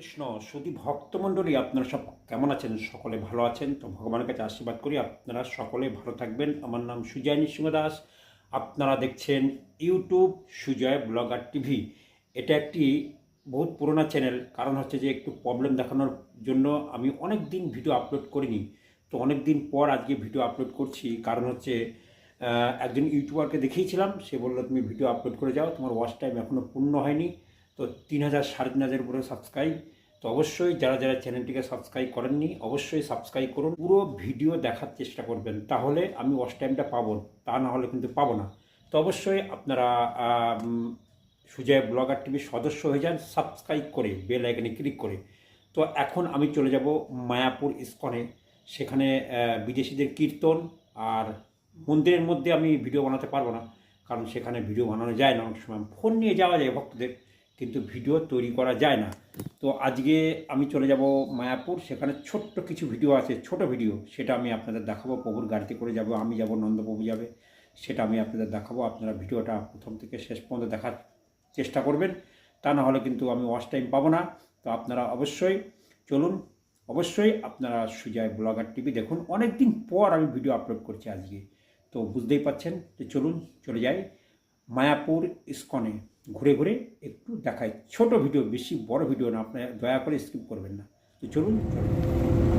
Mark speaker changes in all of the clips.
Speaker 1: কৃষ্ণ শুধু ভক্তমণ্ডলী, আপনারা সব কেমন আছেন? সকলে ভালো আছেন? তো ভগবানের কাছে আশীর্বাদ করি। আপনারা সকলে ভালো থাকবেন। আমার নাম সুজয় নৃসিংহ দাস আপনারা দেখছেন ইউটিউব সুজয় ব্লগার টিভি। এটা একটি বহুত পুরোনো চ্যানেল। কারণ হচ্ছে যে একটু প্রবলেম দেখানোর জন্য আমি অনেক দিন ভিডিও আপলোড করিনি। তো অনেক দিন পর আজকে ভিডিও আপলোড করছি। কারণ হচ্ছে একজন ইউটিউবারকে দেখিয়েছিলাম। সে বলল, তুমি ভিডিও আপলোড করে যাও। তোমার ওয়াচ টাইম এখনও পূর্ণ হয়নি। তো তিন হাজার সাড়ে তিন হাজার উপরে সাবস্ক্রাইব তো অবশ্যই যারা যারা চ্যানেলটিকে সাবস্ক্রাইব করেননি, অবশ্যই সাবস্ক্রাইব করুন। পুরো ভিডিও দেখার চেষ্টা করবেন। তাহলে আমি ওয়াশ টাইমটা পাবো। তা না হলে কিন্তু পাবো না। তো অবশ্যই আপনারা সুজয় ব্লগার টিভির সদস্য হয়ে যান। সাবস্ক্রাইব করে বেল আইকনে ক্লিক করে। তো এখন আমি চলে যাব মায়াপুর ইস্কনে। সেখানে বিদেশিদের কীর্তন আর মন্দিরের মধ্যে আমি ভিডিও বানাতে পারব না। কারণ সেখানে ভিডিও বানানো যায় না। অনেক সময় ফোন নিয়ে যাওয়া যায় ভক্তদের। কিন্তু ভিডিও তৈরি করা যায় না। তো আজকে আমি চলে যাব মায়াপুর, সেখানে ছোট্ট কিছু ভিডিও আছে, ছোট ভিডিও। সেটা আমি আপনাদের দেখাবো, প্রভুর গাড়িতে করে যাব, আমি যাব, নন্দপ্রভু যাবে। সেটা আমি আপনাদের দেখাবো, আপনারা ভিডিওটা প্রথম থেকে শেষ পর্যন্ত দেখার চেষ্টা করবেন। তা না হলে কিন্তু আমি ওয়াশ টাইম পাবো না। তো আপনারা অবশ্যই চলুন, অবশ্যই আপনারা সুজয় ব্লগার টিভি দেখুন। অনেক দিন পর আমি ভিডিও আপলোড করছি আজকে। তো বুঝতেই পাচ্ছেন যে চলুন, চলে যাই। মায়াপুর ইস্কনে ঘুরে ঘুরে একটু দেখায় ছোট ভিডিও, বেশি বড় ভিডিও না, আপনারা দয়া করে স্কিপ করবেন না। তো চলুন চলুন।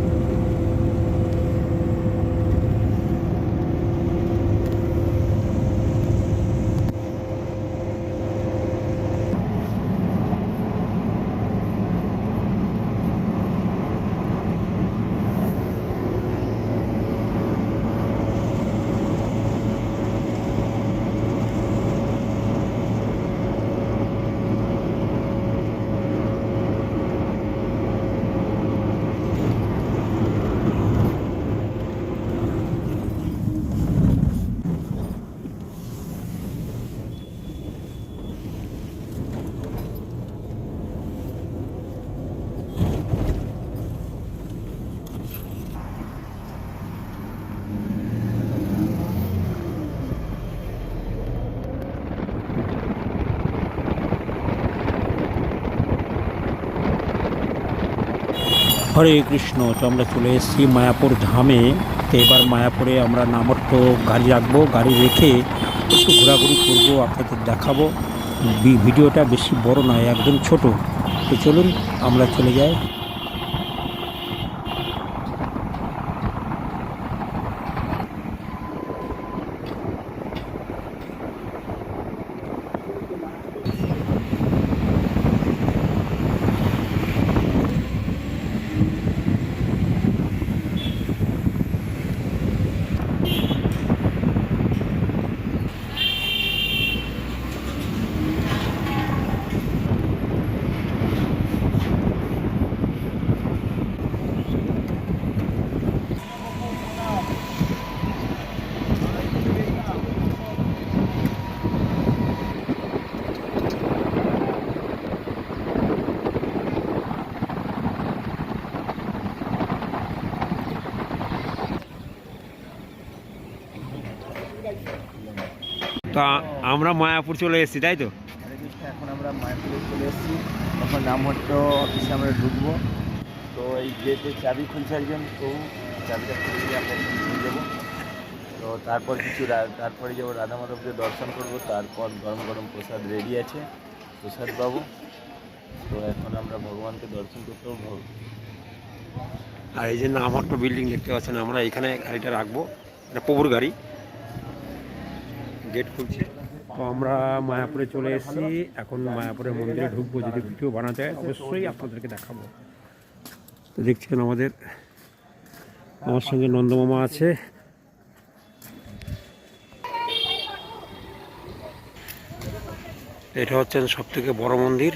Speaker 1: হরে কৃষ্ণ, তো আমরা চলে এসেছি মায়াপুর ধামে। তো এবার মায়াপুরে আমরা নামট্ট গাড়ি রাখব, গাড়ি রেখে একটু ঘোরাঘুরি করব, আপনাদের দেখাবো। ভিডিওটা বেশি বড় নয়, একদম ছোট। তো চলুন, আমরা চলে যাই। তা আমরা মায়াপুর চলে এসেছি তাই তো?
Speaker 2: এখন আমরা মায়াপুরে চলে এসেছি। তখন নামহট্ট অফিসে আমরা ঢুকবো। তো এই গেটে চাবি খুলছে একজন তো চাবিটা খুলে আমরা নিয়ে যাব। তো তারপর কিছু তারপরে যাব রাধা মাধবকে দর্শন করব। তারপর গরম গরম প্রসাদ রেডি আছে প্রসাদ পাবো। তো এখন আমরা ভগবানকে দর্শন করতে পারব।
Speaker 1: আর এই যে নামট্ট বিল্ডিং দেখতে পাচ্ছেন আমরা এখানে গাড়িটা রাখব। এটা প্রভুর গাড়ি। গেট খুলছে। তো আমরা মায়াপুরে চলে এসেছি। এখন মায়াপুরের মন্দিরে ঢুকবো যদি ভিডিও বানাতে হয় অবশ্যই আপনাদেরকে দেখাবো। তো দেখছেন আমাদের, আমার সঙ্গে নন্দমামা আছে। এটা হচ্ছে সব থেকে বড় মন্দির।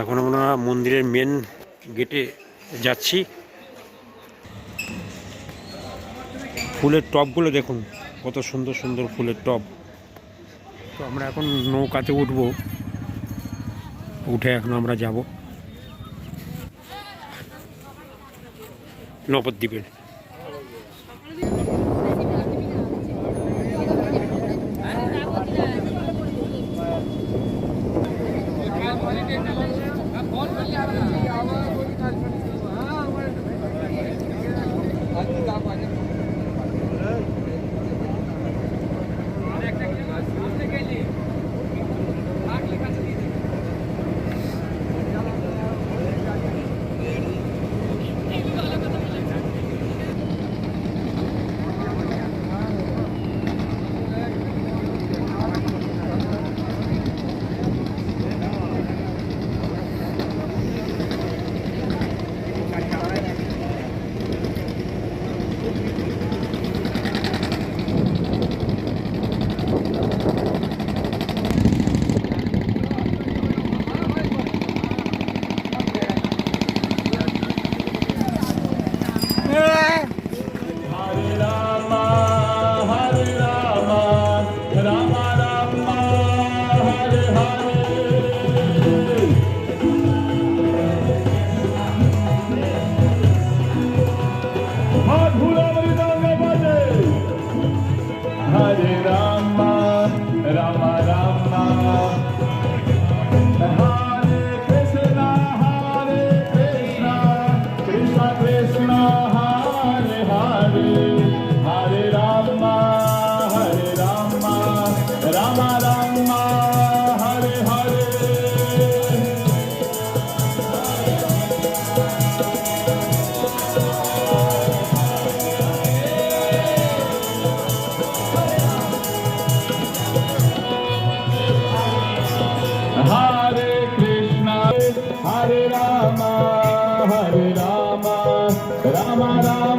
Speaker 1: এখন আমরা মন্দিরের মেন গেটে যাচ্ছি। ফুলের টপগুলো দেখুন কত সুন্দর সুন্দর ফুলের টপ তো আমরা এখন নৌকাতে উঠব উঠে এখন আমরা যাব নবদ্বীপের Thank.
Speaker 3: Hare Rama, Rama Rama. Hare Krishna, Hare Krishna, Krishna Krishna, Hare Hare, Hare Rama Rama Rama.